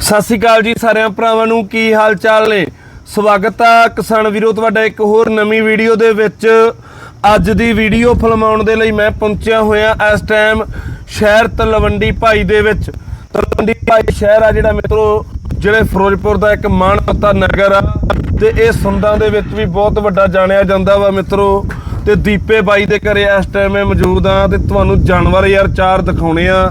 ਸਤਿ ਸ਼੍ਰੀ ਅਕਾਲ ਜੀ ਸਾਰਿਆਂ ਭਰਾਵਾਂ ਨੂੰ, ਕੀ ਹਾਲ ਚਾਲ ਨੇ? ਸਵਾਗਤ ਆ ਕਿਸਾਨ ਵੀਰੋ, ਤੁਹਾਡਾ ਇੱਕ ਹੋਰ ਨਵੀਂ ਵੀਡੀਓ ਦੇ ਵਿੱਚ। ਅੱਜ ਦੀ ਵੀਡੀਓ ਫਿਲਮਾਉਣ ਦੇ ਲਈ ਮੈਂ ਪਹੁੰਚਿਆ ਹੋਇਆ ਇਸ ਟਾਈਮ ਸ਼ਹਿਰ ਤਲਵੰਡੀ ਭਾਈ ਦੇ ਵਿੱਚ। ਤਲਵੰਡੀ ਭਾਈ ਸ਼ਹਿਰ ਆ ਜਿਹੜਾ ਮਿੱਤਰੋ ਜਿਹੜੇ ਫਿਰੋਜ਼ਪੁਰ ਦਾ ਇੱਕ ਮਾਣਮੱਤਾ ਨਗਰ ਆ। ਤੇ ਇਹ ਸੁੰਦਾਂ ਦੇ ਵਿੱਚ ਵੀ ਬਹੁਤ ਵੱਡਾ ਜਾਣਿਆ ਜਾਂਦਾ ਵਾ ਮਿੱਤਰੋ। ਤੇ ਦੀਪੇ ਬਾਈ ਦੇ ਘਰੇ ਇਸ ਟਾਈਮ ਮੈਂ ਮੌਜੂਦ ਆ ਤੇ ਤੁਹਾਨੂੰ ਜਾਨਵਰ ਯਾਰ ਚਾਰ ਦਿਖਾਉਣੇ ਆ।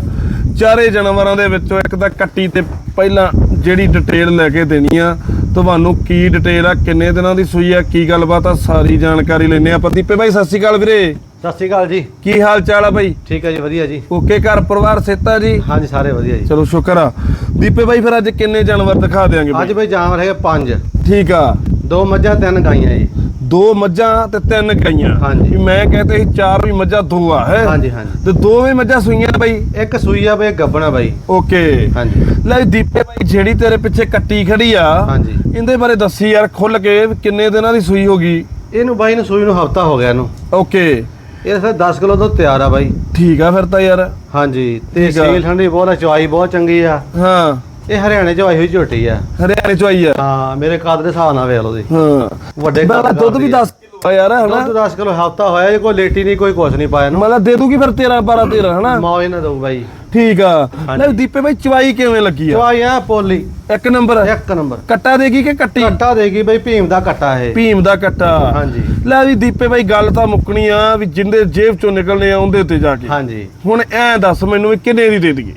ਚਾਰੇ ਜਾਨਵਰਾਂ ਦੇ ਵਿੱਚੋਂ ਇੱਕ ਤਾਂ ਕੱਟੀ ਤੇ ਪਹਿਲਾਂ ਜਿਹੜੀ ਡਿਟੇਲ ਲੈ ਕੇ ਦੇਣੀ ਆ ਤੁਹਾਨੂੰ ਕੀ ਡਿਟੇਲ ਆ ਕਿੰਨੇ ਦਿਨਾਂ ਦੀ ਸੂਈ ਆ ਕੀ ਗੱਲਬਾਤ ਆ ਸਾਰੀ ਜਾਣਕਾਰੀ ਲੈਣੇ ਆ ਆਪਾਂ ਦੀਪੇ ਬਾਈ ਸਤਿ ਸ਼੍ਰੀ ਅਕਾਲ ਵੀਰੇ। ਸਤਿ ਸ਼੍ਰੀ ਅਕਾਲ ਜੀ। ਕੀ ਹਾਲ ਚਾਲ ਆ ਬਾਈ? ਠੀਕ ਹੈ ਜੀ ਵਧੀਆ ਜੀ। ਓਕੇ ਘਰ ਪਰਿਵਾਰ ਸੇਤਾ ਜੀ? ਹਾਂਜੀ ਸਾਰੇ ਵਧੀਆ ਜੀ। ਚਲੋ ਸ਼ੁਕਰ ਆ। ਦੀਪੇ ਬਾਈ ਫਿਰ ਅੱਜ ਕਿੰਨੇ ਜਾਨਵਰ ਦਿਖਾ ਦੇਾਂਗੇ ਅੱਜ ਬਈ ਜਾਨਵਰ ਹੈਗੇ ਪੰਜ। ਠੀਕ ਆ। ਦੋ ਮੱਝਾਂ ਤਿੰਨ ਗਾਈਆਂ ਜੀ। ਦੋ ਮੱਝਾਂ ਤੇ ਤਿੰਨ ਗਾਈਆਂ। ਹਾਂਜੀ। ਵੀ ਮੈਂ ਕਹਿੰਦੇ ਸੀ ਚਾਰ ਵੀ ਮੱਝਾਂ ਦੋ ਆ ਹੈ। ਹਾਂਜੀ ਹਾਂਜੀ। ਤੇ ਦੋਵੇਂ ਮੱਝਾਂ ਸੂਈਆਂ ਬਾਈ? ਇੱਕ ਸੂਈ ਆ ਬਈ ਇੱਕ ਗੱਬਣਾ ਬਾਈ। ਓਕੇ। ਹਾਂਜੀ। ਲੈ ਦੀਪੇ ਬਾਈ ਜਿਹੜੀ ਤੇਰੇ ਪਿੱਛੇ ਕੱਟੀ ਖੜੀ ਆ ਹਾਂਜੀ। ਇਹਦੇ ਬਾਰੇ ਦੱਸੀ ਯਾਰ ਖੁੱਲ ਕੇ ਵੀ ਕਿੰਨੇ ਦਿਨਾਂ ਦੀ ਸੂਈ ਹੋਗੀ ਇਹਨੂੰ ਬਾਈ ਨੂੰ ਸੂਈ ਨੂੰ ਹਫਤਾ ਹੋ ਗਿਆ ਇਹਨੂੰ। ਓਕੇ। ਇਹ ਫਿਰ 10 ਕਿਲੋ ਤੋਂ ਤਿਆਰ ਆ ਬਾਈ। ਠੀਕ ਆ ਫਿਰ ਤਾਂ ਯਾਰ। ਹਾਂਜੀ ਤੇ ਠੀਕ ਆ। ਸੀਲ ਠੰਡੀ ਬਹੁਤ ਆ ਚਵਾਈ ਬਹੁਤ ਚੰਗੀ ਆ। ਹਾਂ। ਇਹ ਹਰਿਆਣੇ ਚ ਆਈ ਹੋਈ ਝੋਟੀ ਆ। ਹਰਿਆਣੇ ਚ ਆਈ ਆ। ਹਾਂ ਮੇਰੇ ਕਾਦ ਦੇ ਹਿਸਾਬ ਨਾਲ ਵੇਖ ਲਓ ਜੀ। ਹਾਂ। ਵੱਡੇ ਬਾਬਾ ਕੱਦ ਦੁੱਧ ਵੀ ਕਰਦੀ ਆ। 10 ਕਿਲੋ ਆ ਯਾਰ ਹਨਾ? ਦੁੱਧ 10 ਕਿਲੋ ਹਫਤਾ ਹੋਇਆ ਇਹ ਕੋਈ ਲੇਟੀ ਨਹੀਂ ਕੋਈ ਕੁਛ ਨਹੀਂ ਪਾਇਆ ਇਹਨੂੰ। ਮਤਲਬ ਦੇ ਦੂਗੀ ਫਿਰ 13 12 13 ਹਨਾ? ਮੌਜ ਨਾ ਦਊ ਬਾਈ। ਠੀਕ ਆ। ਲੈ ਦੀਪੇ ਬਾਈ ਚਵਾਈ ਕਿਵੇਂ ਲੱਗੀ ਆ? ਚਵਾਈ ਆ ਪੋਲੀ। ਇੱਕ ਨੰਬਰ ਇੱਕ ਨੰਬਰ। ਕੱਟਾ ਦੇਗੀ ਕਿ ਕੱਟੀ? ਕੱਟਾ ਦੇਗੀ ਬਈ ਭੀਮ ਦਾ ਕੱਟਾ ਇਹ। ਭੀਮ ਦਾ ਕੱਟਾ। ਹਾਂਜੀ। ਲੈ ਵੀ ਦੀਪੇ ਬਾਈ ਗੱਲ ਤਾਂ ਮੁੱਕਣੀ ਆ ਵੀ ਜਿੰਦੇ ਜੇਬ ਚੋਂ ਨਿਕਲਨੇ ਆ ਉਹਦੇ ਤੇ ਜਾ ਕੇ। ਹਾਂਜੀ। ਹੁਣ ਐਂ ਦੱਸ ਮੈਨੂੰ ਕਿੰਨੇ ਦੀ ਦੇ ਦਈਏ?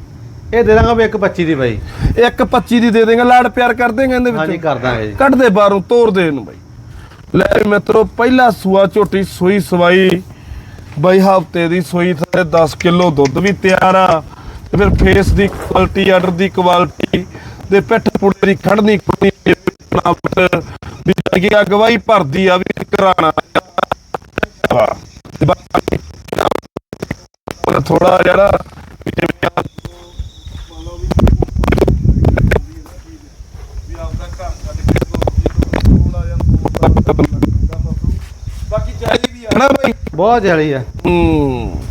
ਇਹ ਦੇ ਦਾਂਗਾ ਵੀ ਇੱਕ 25 ਦੀ ਬਾਈ। ਇੱਕ 25 ਦੀ ਦੇ ਦੇਗਾ ਲਾੜ ਪਿਆਰ ਕਰ ਦੇਗਾ ਇਹਦੇ ਹਾਂਜੀ ਵਿੱਚ। ਕਰ ਦਾਂਗੇ ਜੀ। ਕੱਢ ਦੇ ਬਾਹਰੋਂ ਤੋੜ ਦੇ ਇਹਨੂੰ ਬਾਈ। ਲੈ ਵੀ ਮਿੱਤਰੋ ਪਹਿਲਾ ਸੂਆ ਝੋਟੀ ਸੂਈ ਸਵਾਈ। ਬਾਈ ਹਫ਼ਤੇ ਦੀ ਸੂਈ ਥਲੇ 10 ਕਿਲੋ ਦੁੱਧ ਵੀ ਤਿਆਰ ਆ। ਤੇ ਫਿਰ ਫੇਸ ਦੀ ਕੁਆਲਿਟੀ ਆਰਡਰ ਦੀ ਕੁਆਲਿਟੀ ਤੇ ਪਿੱਠ ਪੁੜੇ ਦੀ ਖੜਨੀ ਕੁੜੀ ਵੀ ਕਿ ਅਗਵਾਈ ਭਰਦੀ ਆ ਵੀ ਕਰਾਣਾ ਥੋੜਾ ਜਿਹੜਾ ਬਾਕੀ ਚਾਹੀਦੀ ਆ ਨਾ ਬਾਈ ਬਹੁਤ ਜਲੀ ਆ। ਹੂੰ।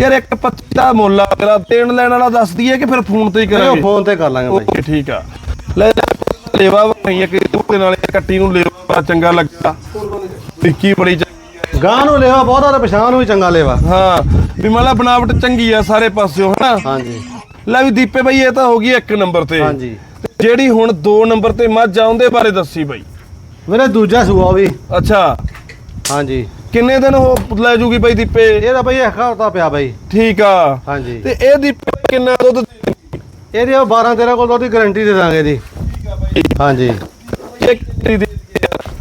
ਯਾਰ ਇੱਕ 25 ਦਾ ਮੁੱਲ ਆ ਤੇਰਾ ਦੇਣ ਲੈਣ ਵਾਲਾ ਦੱਸ ਦਈਏ ਕਿ ਫਿਰ ਫੋਨ ਤੇ ਹੀ ਕਰਾਂਗੇ? ਫੋਨ ਤੇ ਕਰ ਲਾਂਗੇ ਬਾਈ। ਓਕੇ ਠੀਕ ਆ। ਲੈ ਲੇਵਾ ਬਣਾਈ ਕਿ ਉਹਦੇ ਨਾਲ ਕੱਟੀ ਨੂੰ ਲੇਵਾ ਚੰਗਾ ਲੱਗਾ। ਟਿੱਕੀ ਬੜੀ ਗਾਂ ਨੂੰ ਲੈਵਾ ਬਹੁਤ ਆ ਤੇ ਪਛਾਣ ਨੂੰ ਵੀ ਚੰਗਾ ਲੈਵਾ। ਹਾਂ ਵੀ ਮਤਲਬ ਬਣਾਵਟ ਚੰਗੀ ਆ ਸਾਰੇ ਪਾਸਿਓਂ ਹਨਾ? ਹਾਂਜੀ। ਲੈ ਵੀ ਦੀਪੇ ਬਈ ਇਹ ਤਾਂ ਹੋ ਗਈ ਇੱਕ ਨੰਬਰ ਤੇ। ਹਾਂਜੀ। ਜਿਹੜੀ ਹੁਣ 2 ਨੰਬਰ ਤੇ ਮੱਝ ਆ ਉਹਦੇ ਬਾਰੇ ਦੱਸੀ ਬਈ। ਮੇਰੇ ਦੂਜਾ ਸੂਆ ਵੀ। ਅੱਛਾ। ਹਾਂਜੀ। ਕਿੰਨੇ ਦਿਨ ਹੋ ਲੈ ਜੂਗੀ ਬਈ ਦੀਪੇ? ਇਹਦਾ ਬਾਈ ਇੱਕ ਹਫ਼ਤਾ ਪਿਆ ਬਾਈ। ਠੀਕ ਆ। ਹਾਂਜੀ। ਤੇ ਇਹ ਦੀਪੇ ਕਿੰਨਾ ਦੁੱਧ? ਇਹਦੀ ਉਹ 12 13 ਕੋਲ ਉਹਦੀ ਗਾਰੰਟੀ ਦੇ ਦਾਂਗੇ ਦੀ ਹਾਂਜੀ। ਇਹ ਦੀ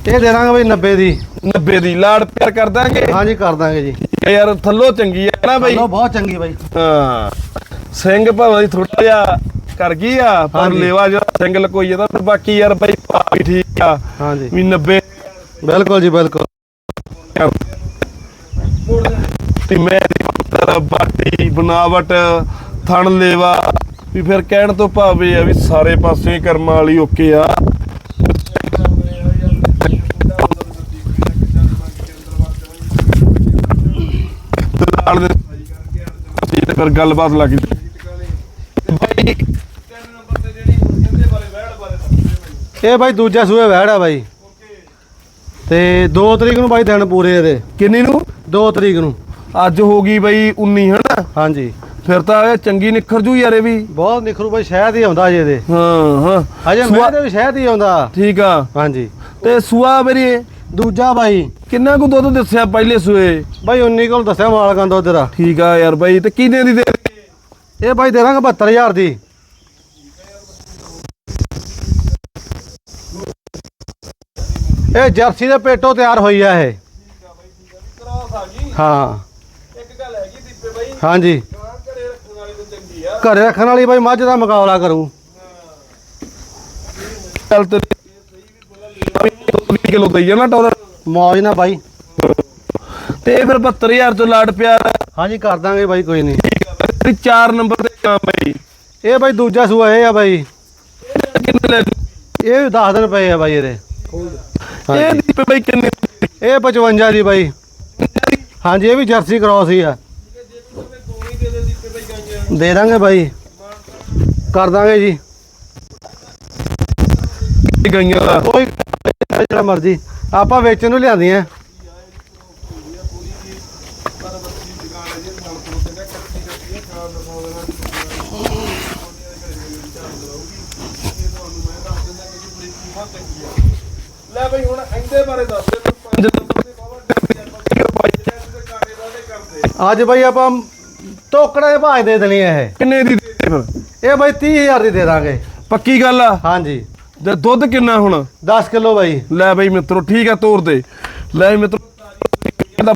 ਇਹ ਦੇ ਦਾਂਗੇ ਬਾਈ 90 ਦੀ। 90 ਦੀ। ਲਾੜ ਪਿਆਰ ਕਰ ਦਾਂਗੇ? ਹਾਂਜੀ ਕਰ ਦਾਂਗੇ ਜੀ। ਯਾਰ ਥੱਲੋਂ ਚੰਗੀ ਆ ਨਾ ਬਈ? ਬਹੁਤ ਚੰਗੀ ਬਾਈ। ਹਾਂ। ਸਿੰਘ ਭਾਵੇਂ ਥੋੜਾ ਜਿਹਾ ਕਰ ਗਈ ਆ ਪਰ। ਲੇਵਾ ਜਿਹੜਾ ਸਿੰਘ ਲਕੋਈ ਜਾਂਦਾ ਤੇ ਬਾਕੀ ਯਾਰ ਬਈ ਭਾ ਵੀ ਠੀਕ ਆ। ਹਾਂਜੀ। ਵੀ 90 ਬਿਲਕੁਲ ਜੀ ਬਿਲਕੁਲ। ਤੇ ਮੈਂ ਦੀ ਬਾਟੀ ਬਣਾਵਟ ਥਣ ਲੇਵਾ ਵੀ ਫਿਰ ਕਹਿਣ ਤੋਂ ਭਾਵੇਂ ਆ ਵੀ ਸਾਰੇ ਪਾਸੇ ਕਰਮਾਂ ਵਾਲੀ ਓਕੇ ਆ। ਤੇ ਨਾਲ ਦੇ ਅਸੀਂ ਤੇ ਫਿਰ ਗੱਲਬਾਤ ਲੱਗ ਗਈ। ਇਹ ਬਾਈ ਦੂਜਾ ਸੂਆ ਵਹਿੜਾ ਬਾਈ। ਤੇ 2 ਤਰੀਕ ਨੂੰ ਬਾਈ ਦਿਨ ਪੂਰੇ ਇਹਦੇ। ਕਿੰਨੀ ਨੂੰ? 2 ਤਰੀਕ ਨੂੰ। ਅੱਜ ਹੋ ਗਈ ਬਈ 19 ਹਨਾ? ਹਾਂਜੀ। ਫਿਰ ਤਾਂ ਇਹ ਚੰਗੀ ਨਿਖਰ ਜੂ ਯਾਰ ਇਹ ਵੀ। ਬਹੁਤ ਨਿਖਰੂ ਬਾਈ ਸ਼ਹਿਦ ਹੀ ਆਉਂਦਾ ਅਜੇ ਇਹਦੇ। ਹਾਂ ਹਾਂ। ਅਜੇ ਸੂਆ- ਮੈਂ ਦੇ ਵੀ ਸ਼ਹਿਦ ਹੀ ਆਉਂਦਾ। ਠੀਕ ਆ। ਹਾਂਜੀ। ਤੇ ਸੂਆ ਮੇਰੀ ਦੂਜਾ ਬਾਈ। ਕਿੰਨਾ ਕੁ ਦੁੱਧ ਦੱਸਿਆ ਪਹਿਲੇ ਸੂਏ? ਬਾਈ 19 ਕੋਲ ਦੱਸਿਆ ਮਾਲਕਾਂ ਦਾ। ਉਧਰ ਠੀਕ ਆ ਯਾਰ ਬਾਈ ਤੇ ਕਿੰਨੇ ਦੀ ਦੇ ਇਹ ਬਾਈ ਦੇ ਦਾਂਗੇ 72000 ਦੀ। ਇਹ ਜਰਸੀ ਦੇ ਪੇਟੋਂ ਤਿਆਰ ਹੋਈ ਆ ਇਹ। ਹਾਂ। ਇੱਕ ਗੱਲ ਹੈਗੀ ਦੀਪੇ ਬਾਈ ਹਾਂਜੀ। ਘਰੇ ਰੱਖਣ ਵਾਲੀ ਤਾਂ ਚੰਗੀ ਆ ਘਰੇ ਰੱਖਣ ਵਾਲੀ ਬਾਈ ਮੱਝ ਦਾ ਮੁਕਾਬਲਾ ਕਰੂ। ਚੱਲ ਤੇ 20 ਕਿਲੋ ਦਈ ਜਾਣਾ ਟੌਰ। ਮੌਜ ਨਾ ਬਾਈ। ਤੇ ਇਹ ਫਿਰ 72000 ਤੋਂ ਲਾੜ ਪਿਆਰ ਹਾਂਜੀ ਕਰ ਦਾਂਗੇ ਬਾਈ ਕੋਈ ਨਹੀਂ। ਤੇ 4 ਨੰਬਰ ਤੇ ਆ ਬਾਈ। ਇਹ ਬਾਈ ਦੂਜਾ ਸੂਆ ਇਹ ਆ ਬਾਈ। ਇਹ ਵੀ 10 ਦਿਨ ਪਏ ਆ ਬਾਈ ਇਹਦੇ। ਇਹ ਹਾਂਜੀ। ਦੀਪੇ ਬਾਈ ਕਿੰਨੇ ਇਹ 55 ਦੀ ਬਾਈ। ਹਾਂਜੀ ਇਹ ਵੀ ਜਰਸੀ ਕ੍ਰਾਸ ਹੀ ਆ। ਦੇ ਦਾਂਗੇ ਬਾਈ। ਕਰ ਦਾਂਗੇ ਜੀ। ਗਈਆਂ। ਦਾ ਕੋਈ ਜਿਹੜਾ ਮਰਜ਼ੀ। ਆਪਾਂ ਵੇਚਣ ਨੂੰ ਲਿਆਂਦੀਆਂ। ਲੈ ਬਈ ਹੁਣ ਇਹਦੇ ਬਾਰੇ ਦੱਸ ਦੇ ਤੂੰ ਪੰਜ ਨੰਬਰ ਦੇ ਬਾਬਾ ਕਰਦੇ ਅੱਜ ਬਾਈ ਆਪਾਂ ਟੋਕੜਾ ਦੇ ਭਾਜ ਦੇ ਦੇਣੀ ਹੈ ਕਿੰਨੇ ਦੀ ਦੇ ਫਿਰ ਇਹ ਇਹ ਬਾਈ 30000 ਦੀ ਦੇ ਦਾਂਗੇ। ਪੱਕੀ ਗੱਲ ਆ? ਹਾਂਜੀ। ਤੇ ਦੁੱਧ ਕਿੰਨਾ ਹੁਣ? 10 ਕਿਲੋ ਬਾਈ। ਲੈ ਬਈ ਮਿੱਤਰੋ ਠੀਕ ਆ ਤੋਰ ਦੇ। ਲੈ ਮਿੱਤਰੋ ਇਹਦਾ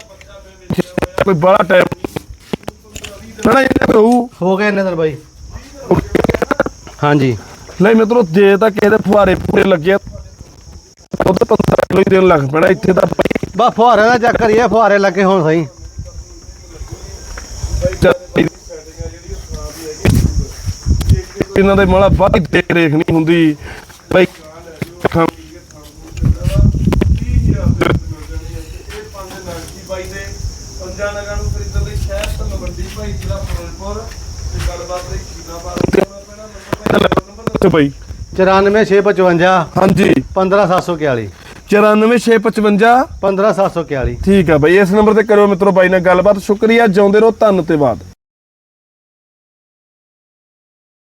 ਕੋਈ ਬੜਾ ਟਾਈਮ ਨਾ ਇਹ ਰਹੂ ਹੋ ਗਏ ਇੰਨੇ ਦਿਨ ਬਾਈ। ਹਾਂਜੀ। ਲੈ ਮਿੱਤਰੋ ਜੇ ਤਾਂ ਕਿਸੇ ਦੇ ਫੁਹਾਰੇ ਪੂਰੇ ਲੱਗੇ ਆ, ਦੁੱਧ 15 ਕਿਲੋ ਹੀ ਦੇਣ ਲੱਗ ਪੈਣਾ ਇੱਥੇ ਤਾਂ ਬਈ ਬਾ ਫੁਹਾਰੇ ਦਾ ਚੱਕਰ ਹੀ ਹੈ ਫੁਹਾਰੇ ਲੱਗੇ ਹੋਣ ਸਹੀ ਇਹਨਾਂ ਦੇ ਮਾਲਾ ਬਾਈ ਦੇਖ ਰੇਖ ਨਹੀਂ ਹੁੰਦੀ ਬਈ ਖਾਂ- ਪੰਜਾਂ ਨਗਾਂ ਨੂੰ ਖਰੀਦਣ ਲਈ ਸ਼ਹਿਰ ਤੋਂ ਲਵੰਡੀ ਭਾਈ ਜ਼ਿਲ੍ਹਾ ਫਿਰੋਜ਼ਪੁਰ ਤੇ ਗੱਲਬਾਤ ਲਈ ਖੀਨਾ ਬਾਰ ਨੰਬਰ ਦੱਸੋ ਭਾਈ 94655 ਹਾਂਜੀ। 15741 94655 15741 ਠੀਕ ਆ ਬਾਈ ਇਸ ਨੰਬਰ ਤੇ ਕਰੋ ਮਿੱਤਰੋ ਬਾਈ ਨਾਲ ਗੱਲਬਾਤ। ਸ਼ੁਕਰੀਆ ਜਿਉਂਦੇ ਰਹੋ ਧੰਨ ਤੇ ਬਾਦ।